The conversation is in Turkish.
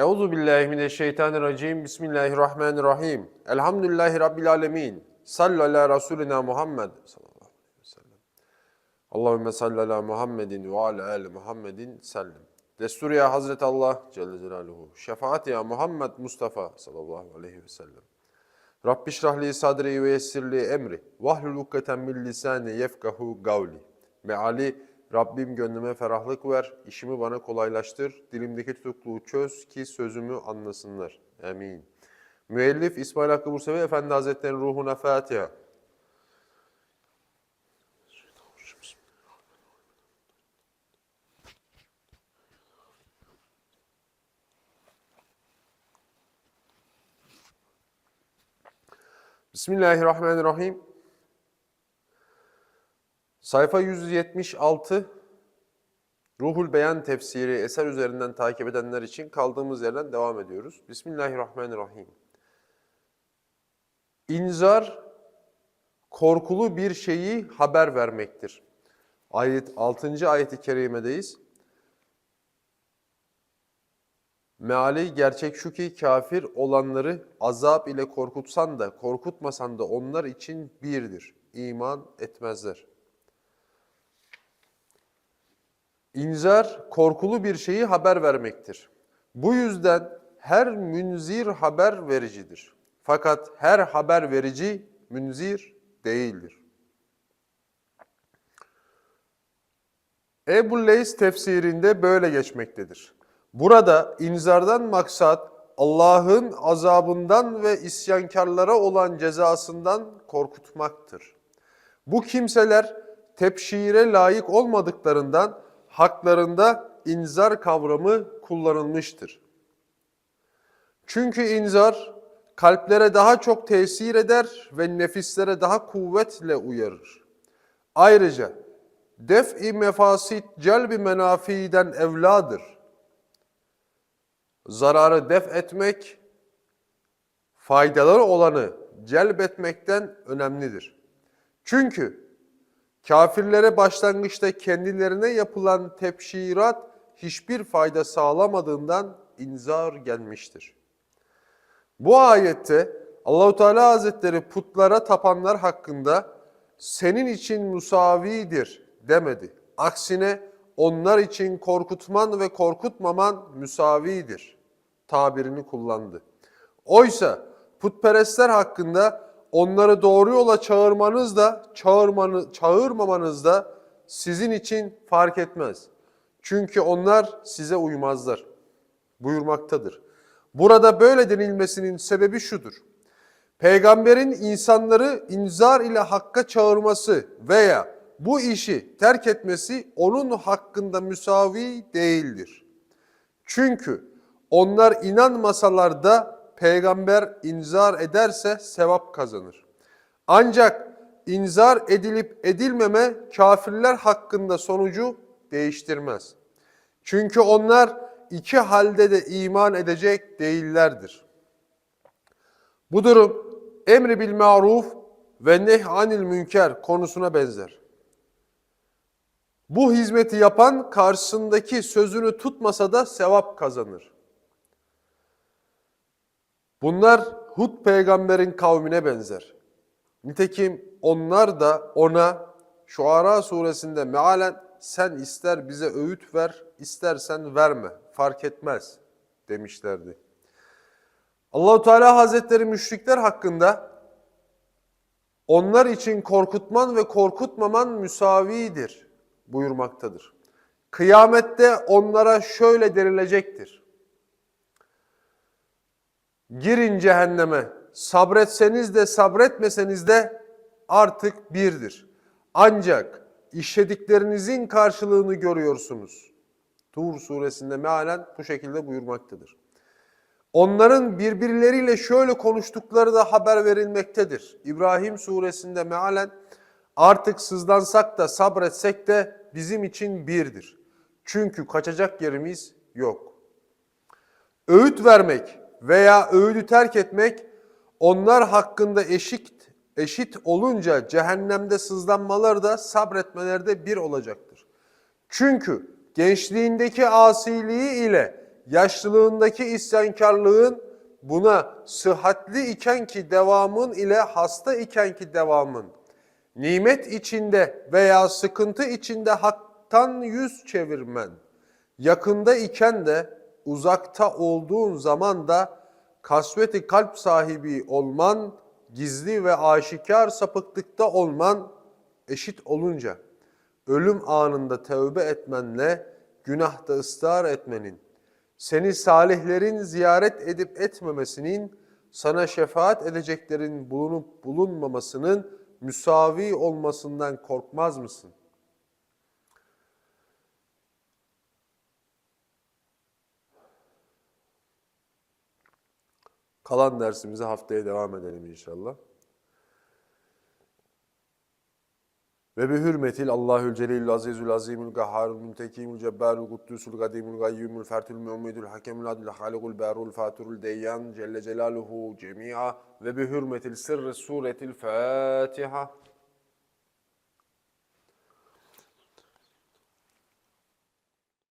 Euzu billahi mineşşeytanirracim. Bismillahirrahmanirrahim. Elhamdülillahi rabbil alamin. Sallu ala rasulina Muhammed sallallahu aleyhi ve sellem. Allahümme salli ala Muhammedin ve ala ali Muhammedin sellem. Destur ya Hazreti Allah Celle Celaluhu. Şefaat ya Muhammed Mustafa sallallahu aleyhi ve sellem. Rabbi şrahli sadri ve yessirli emri. Vahlul ukdeten min lisani yefkahu gavli. Meali Rabbim gönlüme ferahlık ver, işimi bana kolaylaştır, dilimdeki tutukluğu çöz ki sözümü anlasınlar. Amin. Müellif İsmail Hakkı Bursevi Efendi Hazretleri'nin ruhuna Fatiha. Bismillahirrahmanirrahim. Sayfa 176 Ruhul Beyan tefsiri eser üzerinden takip edenler için kaldığımız yerden devam ediyoruz. Bismillahirrahmanirrahim. İnzar korkulu bir şeyi haber vermektir. Ayet 6. ayeti kerimedeyiz. Meali gerçek şu ki kafir olanları azap ile korkutsan da korkutmasan da onlar için birdir. İman etmezler. İnzar korkulu bir şeyi haber vermektir. Bu yüzden her münzir haber vericidir. Fakat her haber verici münzir değildir. Ebu Leys tefsirinde böyle geçmektedir. Burada inzardan maksat Allah'ın azabından ve isyankarlara olan cezasından korkutmaktır. Bu kimseler tepşire layık olmadıklarından haklarında inzar kavramı kullanılmıştır. Çünkü inzar kalplere daha çok tesir eder ve nefislere daha kuvvetle uyarır. Ayrıca def-i mefasit celbi menafiden evladır. Zararı def etmek, faydaları olanı celbetmekten önemlidir. Çünkü Kafirlere başlangıçta kendilerine yapılan tepşirat hiçbir fayda sağlamadığından inzar gelmiştir. Bu ayette Allahu Teala Hazretleri putlara tapanlar hakkında senin için musavidir demedi. Aksine onlar için korkutman ve korkutmaman müsavidir tabirini kullandı. Oysa putperestler hakkında onları doğru yola çağırmanız da çağırmanı, çağırmamanız da sizin için fark etmez. Çünkü onlar size uymazlar buyurmaktadır. Burada böyle denilmesinin sebebi şudur. Peygamberin insanları inzar ile hakka çağırması veya bu işi terk etmesi onun hakkında müsavi değildir. Çünkü onlar inanmasalar da peygamber inzar ederse sevap kazanır. Ancak inzar edilip edilmeme kafirler hakkında sonucu değiştirmez. Çünkü onlar iki halde de iman edecek değillerdir. Bu durum emri bil maruf ve nehy anil münker konusuna benzer. Bu hizmeti yapan karşısındaki sözünü tutmasa da sevap kazanır. Bunlar Hud peygamberin kavmine benzer. Nitekim onlar da ona Şuara suresinde mealen sen ister bize öğüt ver, istersen verme, fark etmez demişlerdi. Allahu Teala Hazretleri müşrikler hakkında onlar için korkutman ve korkutmaman müsavidir buyurmaktadır. Kıyamette onlara şöyle denilecektir. Girin cehenneme. Sabretseniz de sabretmeseniz de artık birdir. Ancak işlediklerinizin karşılığını görüyorsunuz. Tur suresinde mealen bu şekilde buyurmaktadır. Onların birbirleriyle şöyle konuştukları da haber verilmektedir. İbrahim suresinde mealen artık sızlansak da sabretsek de bizim için birdir. Çünkü kaçacak yerimiz yok. Öğüt vermek, veya öğüdü terk etmek onlar hakkında eşit eşit olunca cehennemde sızlanmaları da sabretmeleri de bir olacaktır. Çünkü gençliğindeki asiliği ile yaşlılığındaki isyankarlığın buna sıhhatli iken ki devamın ile hasta iken ki devamın, nimet içinde veya sıkıntı içinde haktan yüz çevirmen, yakında iken de uzakta olduğun zaman da kasveti kalp sahibi olman, gizli ve aşikar sapıklıkta olman eşit olunca, ölüm anında tövbe etmenle günahta ısrar etmenin, seni salihlerin ziyaret edip etmemesinin, sana şefaat edeceklerin bulunup bulunmamasının müsavi olmasından korkmaz mısın? Kalan dersimize haftaya devam edelim inşallah. Ve bi hürmetil Allahül Celilül Azizül Azimül Gahharul Müntekimül Cebbarul Kuddusul Kadimul Gayyumul Fertül Mu'midül Hakemül Adil Halikul Berul Faturul Deyyan Celle Celaluhu Cemi'a ve bi hürmetil Sırrı Suretil Fatiha